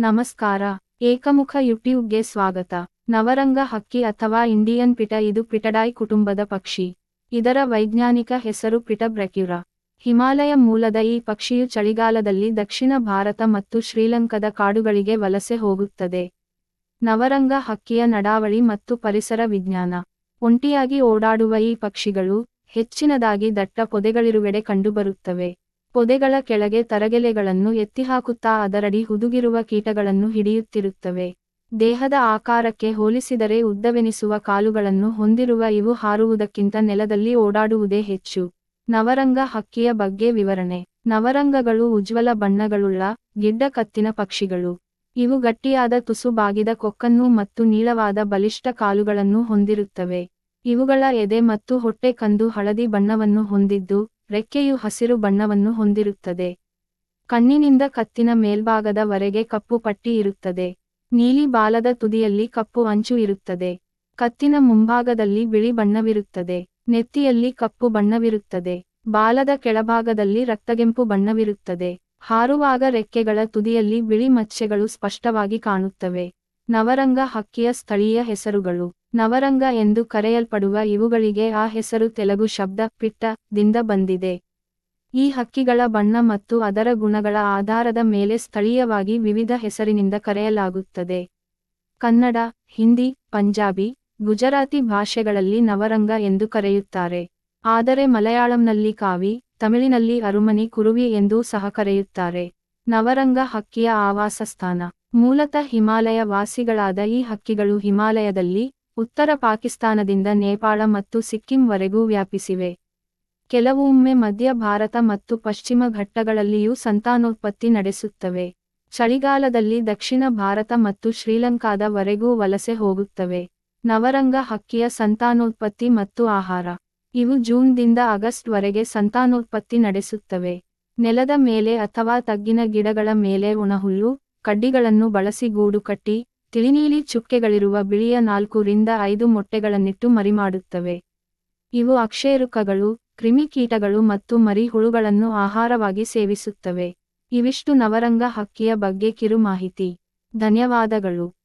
ನಮಸ್ಕಾರ. ಏಕಮುಖ ಯೂಟ್ಯೂಬ್ಗೆ ಸ್ವಾಗತ. ನವರಂಗ ಹಕ್ಕಿ ಅಥವಾ ಇಂಡಿಯನ್ ಪಿಟ ಇದು ಪಿಟಡಾಯ್ ಕುಟುಂಬದ ಪಕ್ಷಿ. ಇದರ ವೈಜ್ಞಾನಿಕ ಹೆಸರು ಪಿಟ ಬ್ರೆಕ್ಯುರಾ. ಹಿಮಾಲಯ ಮೂಲದ ಈ ಪಕ್ಷಿಯು ಚಳಿಗಾಲದಲ್ಲಿ ದಕ್ಷಿಣ ಭಾರತ ಮತ್ತು ಶ್ರೀಲಂಕಾದ ಕಾಡುಗಳಿಗೆ ವಲಸೆ ಹೋಗುತ್ತದೆ. ನವರಂಗ ಹಕ್ಕಿಯ ನಡಾವಳಿ ಮತ್ತು ಪರಿಸರ ವಿಜ್ಞಾನ. ಒಂಟಿಯಾಗಿ ಓಡಾಡುವ ಈ ಪಕ್ಷಿಗಳು ಹೆಚ್ಚಿನದಾಗಿ ದಟ್ಟ ಪೊದೆಗಳಿರುವೆಡೆ ಕಂಡುಬರುತ್ತವೆ. ಪೊದೆಗಳ ಕೆಳಗೆ ತರಗೆಲೆಗಳನ್ನು ಎತ್ತಿಹಾಕುತ್ತಾ ಅದರಡಿ ಹುದುಗಿರುವ ಕೀಟಗಳನ್ನು ಹಿಡಿಯುತ್ತಿರುತ್ತವೆ. ದೇಹದ ಆಕಾರಕ್ಕೆ ಹೋಲಿಸಿದರೆ ಉದ್ದವೆನಿಸುವ ಕಾಲುಗಳನ್ನು ಹೊಂದಿರುವ ಇವು ಹಾರುವುದಕ್ಕಿಂತ ನೆಲದಲ್ಲಿ ಓಡಾಡುವುದೇ ಹೆಚ್ಚು. ನವರಂಗ ಹಕ್ಕಿಯ ಬಗ್ಗೆ ವಿವರಣೆ. ನವರಂಗಗಳು ಉಜ್ವಲ ಬಣ್ಣಗಳುಳ್ಳ, ಗಿಡ್ಡ ಕತ್ತಿನ ಪಕ್ಷಿಗಳು. ಇವು ಗಟ್ಟಿಯಾದ ತುಸು ಬಾಗಿದ ಕೊಕ್ಕನ್ನು ಮತ್ತು ನೀಳವಾದ ಬಲಿಷ್ಠ ಕಾಲುಗಳನ್ನು ಹೊಂದಿರುತ್ತವೆ. ಇವುಗಳ ಎದೆ ಮತ್ತು ಹೊಟ್ಟೆ ಕಂದು ಹಳದಿ ಬಣ್ಣವನ್ನು ಹೊಂದಿದ್ದು ರೆಕ್ಕೆಯು ಹಸಿರು ಬಣ್ಣವನ್ನು ಹೊಂದಿರುತ್ತದೆ. ಕಣ್ಣಿನಿಂದ ಕತ್ತಿನ ಮೇಲ್ಭಾಗದ ವರೆಗೆ ಕಪ್ಪು ಪಟ್ಟಿ ಇರುತ್ತದೆ. ನೀಲಿ ಬಾಲದ ತುದಿಯಲ್ಲಿ ಕಪ್ಪು ಅಂಚು ಇರುತ್ತದೆ. ಕತ್ತಿನ ಮುಂಭಾಗದಲ್ಲಿ ಬಿಳಿ ಬಣ್ಣವಿರುತ್ತದೆ. ನೆತ್ತಿಯಲ್ಲಿ ಕಪ್ಪು ಬಣ್ಣವಿರುತ್ತದೆ. ಬಾಲದ ಕೆಳಭಾಗದಲ್ಲಿ ರಕ್ತಗೆಂಪು ಬಣ್ಣವಿರುತ್ತದೆ. ಹಾರುವಾಗ ರೆಕ್ಕೆಗಳ ತುದಿಯಲ್ಲಿ ಬಿಳಿ ಮಚ್ಚೆಗಳು ಸ್ಪಷ್ಟವಾಗಿ ಕಾಣುತ್ತವೆ. ನವರಂಗ ಹಕ್ಕಿಯ ಸ್ಥಳೀಯ ಹೆಸರುಗಳು. ನವರಂಗ ಎಂದು ಕರೆಯಲ್ಪಡುವ ಇವುಗಳಿಗೆ ಆ ಹೆಸರು ತೆಲುಗು ಶಬ್ದ, ಪಿಟ್ಟ, ದಿಂದ ಬಂದಿದೆ. ಈ ಹಕ್ಕಿಗಳ ಬಣ್ಣ ಮತ್ತು ಅದರ ಗುಣಗಳ ಆಧಾರದ ಮೇಲೆ ಸ್ಥಳೀಯವಾಗಿ ವಿವಿಧ ಹೆಸರಿನಿಂದ ಕರೆಯಲಾಗುತ್ತದೆ. ಕನ್ನಡ, ಹಿಂದಿ, ಪಂಜಾಬಿ, ಗುಜರಾತಿ ಭಾಷೆಗಳಲ್ಲಿ ನವರಂಗ ಎಂದು ಕರೆಯುತ್ತಾರೆ. ಆದರೆ ಮಲಯಾಳಂನಲ್ಲಿ ಕಾವಿ, ತಮಿಳಿನಲ್ಲಿ ಅರುಮನಿ ಕುರುವಿ ಎಂದೂ ಸಹ ಕರೆಯುತ್ತಾರೆ. ನವರಂಗ ಹಕ್ಕಿಯ ಆವಾಸಸ್ಥಾನ. ಮೂಲತಃ ಹಿಮಾಲಯ ವಾಸಿಗಳಾದ ಈ ಹಕ್ಕಿಗಳು ಹಿಮಾಲಯದಲ್ಲಿ ಉತ್ತರ ಪಾಕಿಸ್ತಾನದಿಂದ ನೇಪಾಳ ಮತ್ತು ಸಿಕ್ಕಿಂವರೆಗೂ ವ್ಯಾಪಿಸಿವೆ. ಕೆಲವೊಮ್ಮೆ ಮಧ್ಯ ಭಾರತ ಮತ್ತು ಪಶ್ಚಿಮ ಘಟ್ಟಗಳಲ್ಲಿಯೂ ಸಂತಾನೋತ್ಪತ್ತಿ ನಡೆಸುತ್ತವೆ. ಚಳಿಗಾಲದಲ್ಲಿ ದಕ್ಷಿಣ ಭಾರತ ಮತ್ತು ಶ್ರೀಲಂಕಾದ ವರೆಗೂ ವಲಸೆ ಹೋಗುತ್ತವೆ. ನವರಂಗ ಹಕ್ಕಿಯ ಸಂತಾನೋತ್ಪತ್ತಿ ಮತ್ತು ಆಹಾರ. ಇವು ಜೂನ್ದಿಂದ ಆಗಸ್ಟ್ ವರೆಗೆ ಸಂತಾನೋತ್ಪತ್ತಿ ನಡೆಸುತ್ತವೆ. ನೆಲದ ಮೇಲೆ ಅಥವಾ ತಗ್ಗಿನ ಗಿಡಗಳ ಮೇಲೆ ಒಣಹುಲ್ಲು, ಕಡ್ಡಿಗಳನ್ನು ಬಳಸಿ ಗೂಡು ಕಟ್ಟಿ ತಿಳಿನೀಲಿ ಚುಕ್ಕೆಗಳಿರುವ ಬಿಳಿಯ ನಾಲ್ಕು ರಿಂದ ಐದು ಮೊಟ್ಟೆಗಳನ್ನಿಟ್ಟು ಮರಿಮಾಡುತ್ತವೆ. ಇವು ಅಕ್ಷೇರುಕಗಳು ಕ್ರಿಮಿಕೀಟಗಳು ಮತ್ತು ಮರಿ ಹುಳುಗಳನ್ನು ಆಹಾರವಾಗಿ ಸೇವಿಸುತ್ತವೆ. ಇವಿಷ್ಟು ನವರಂಗ ಹಕ್ಕಿಯ ಬಗ್ಗೆ ಕಿರು ಮಾಹಿತಿ ಧನ್ಯವಾದಗಳು.